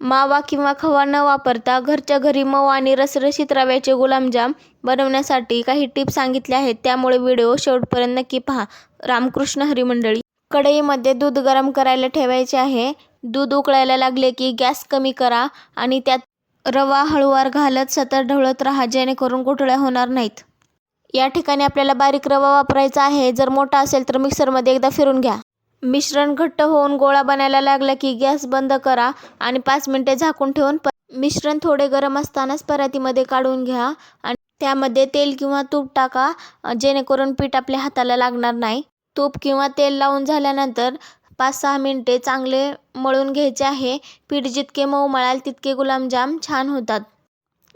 मावा किंवा खवा न वापरता घरच्या घरी मऊ आणि रसरशीत रव्याचे गुलाबजाम बनवण्यासाठी काही टिप्स सांगितल्या आहेत. त्यामुळे व्हिडिओ शेवटपर्यंत नक्की पहा. रामकृष्ण हरी मंडळी कढईमध्ये दूध गरम करायला ठेवायचे आहे. दूध उकळायला लागले की गॅस कमी करा आणि त्यात रवा हळूवार घालत सतत ढवळत राहा जेणेकरून गुठळ्या होणार नाहीत. या ठिकाणी आपल्याला बारीक रवा वापरायचा आहे. जर मोठा असेल तर मिक्सरमध्ये एकदा फिरून घ्या. मिश्रण घट्ट होऊन गोळा बनायला लागला की गॅस बंद करा आणि पाच मिनिटे झाकून ठेवून प मिश्रण थोडे गरम असतानाच परातीमध्ये काढून घ्या आणि त्यामध्ये तेल किंवा तूप टाका जेणेकरून पीठ आपल्या हाताला लागणार नाही. तूप किंवा तेल लावून झाल्यानंतर पाच सहा मिनटे चांगले मळून घ्यायचे आहे. पीठ जितके मऊ मळाल तितके गुलाबजाम छान होतात.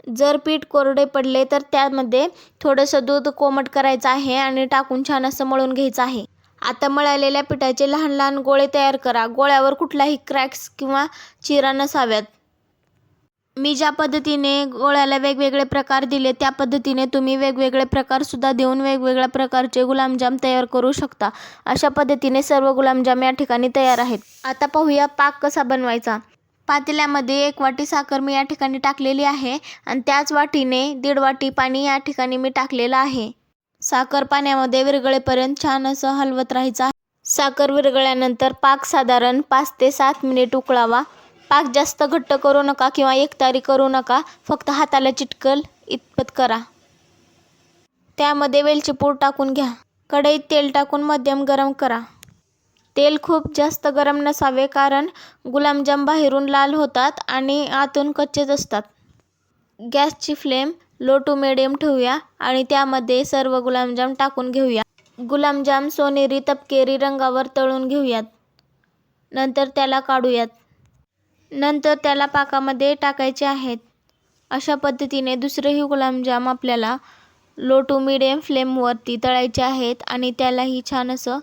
जर पीठ कोरडे पडले तर त्यामध्ये थोडंसं दूध कोमट करायचं आहे आणि टाकून छान असं मळून घ्यायचं आहे. आता मळालेल्या पिठाचे लहान लहान गोळे तयार करा. गोळ्यावर कुठलाही क्रॅक्स किंवा चिरा नसाव्यात. मी ज्या पद्धतीने गोळ्याला वेगवेगळे प्रकार दिले त्या पद्धतीने तुम्ही वेगवेगळे प्रकारसुद्धा देऊन वेगवेगळ्या प्रकारचे गुलाबजाम तयार करू शकता. अशा पद्धतीने सर्व गुलाबजाम या ठिकाणी तयार आहेत. आता पाहूया पाक कसा बनवायचा. पातेल्यामध्ये एक वाटी साखर मी या ठिकाणी टाकलेली आहे आणि त्याच वाटीने दीड वाटी पाणी या ठिकाणी मी टाकलेलं आहे. साखर पाण्यामध्ये विरघळेपर्यंत छान असं हलवत राहायचं साखर विरघळल्यानंतर पाक साधारण पाच ते सात मिनिट उकळावा. पाक जास्त घट्ट करू नका किंवा एकतारी करू नका. फक्त हाताला चिटकल इतपत करा. त्यामध्ये वेलची पूड टाकून घ्या. कढईत तेल टाकून मध्यम गरम करा. तेल खूप जास्त गरम नसावे कारण गुलाबजाम बाहेरून लाल होतात आणि आतून कच्चेच असतात. गॅसची फ्लेम लो टू मिडियम ठेवूया आणि त्यामध्ये सर्व गुलाबजाम टाकून घेऊया. गुलाबजाम सोनेरी तपकेरी रंगावर तळून घेऊयात. नंतर त्याला काढूयात. नंतर त्याला पाकामध्ये टाकायचे आहेत. अशा पद्धतीने दुसरेही गुलाबजाम आपल्याला लो टू मिडियम फ्लेमवरती तळायचे आहेत आणि त्यालाही छान असं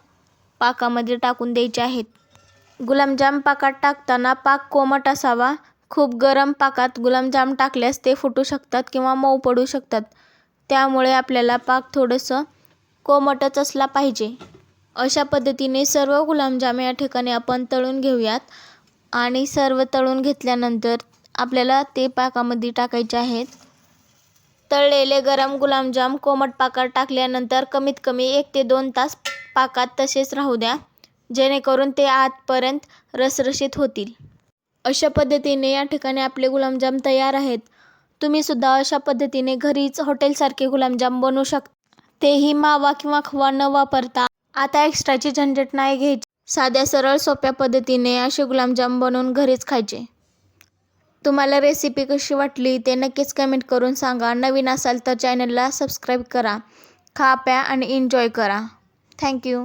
पाकामध्ये टाकून द्यायचे आहेत. गुलाबजाम पाकात टाकताना पाक कोमट असावा. खूप गरम पाकात गुलाबजाम टाकल्यास ते फुटू शकतात किंवा मऊ पडू शकतात. त्यामुळे आपल्याला पाक थोडंसं कोमटच असला पाहिजे. अशा पद्धतीने सर्व गुलाबजाम या ठिकाणी आपण तळून घेऊयात आणि सर्व तळून घेतल्यानंतर आपल्याला ते पाकामध्ये टाकायचे आहेत. तळलेले गरम गुलाबजाम कोमट पाकात टाकल्यानंतर कमीत कमी एक ते दोन तास पाकात तसेच राहू द्या जेणेकरून ते आतपर्यंत रसरशीत होतील. अशा पद्धतीने या ठिकाणी आपले गुलाबजाम तयार आहेत. तुम्हीसुद्धा अशा पद्धतीने घरीच हॉटेलसारखे गुलाबजाम बनवू शकता. तेही मावा किंवा खवा न वापरता. आता एक्स्ट्राची झंझट नाही घ्यायची. साध्या सरळ सोप्या पद्धतीने असे गुलाबजाम बनवून घरीच खायचे. तुम्हाला रेसिपी कशी वाटली ते नक्कीच कमेंट करून सांगा. नवीन असाल तर चॅनलला सबस्क्राईब करा. खा प्या आणि एन्जॉय करा. थँक्यू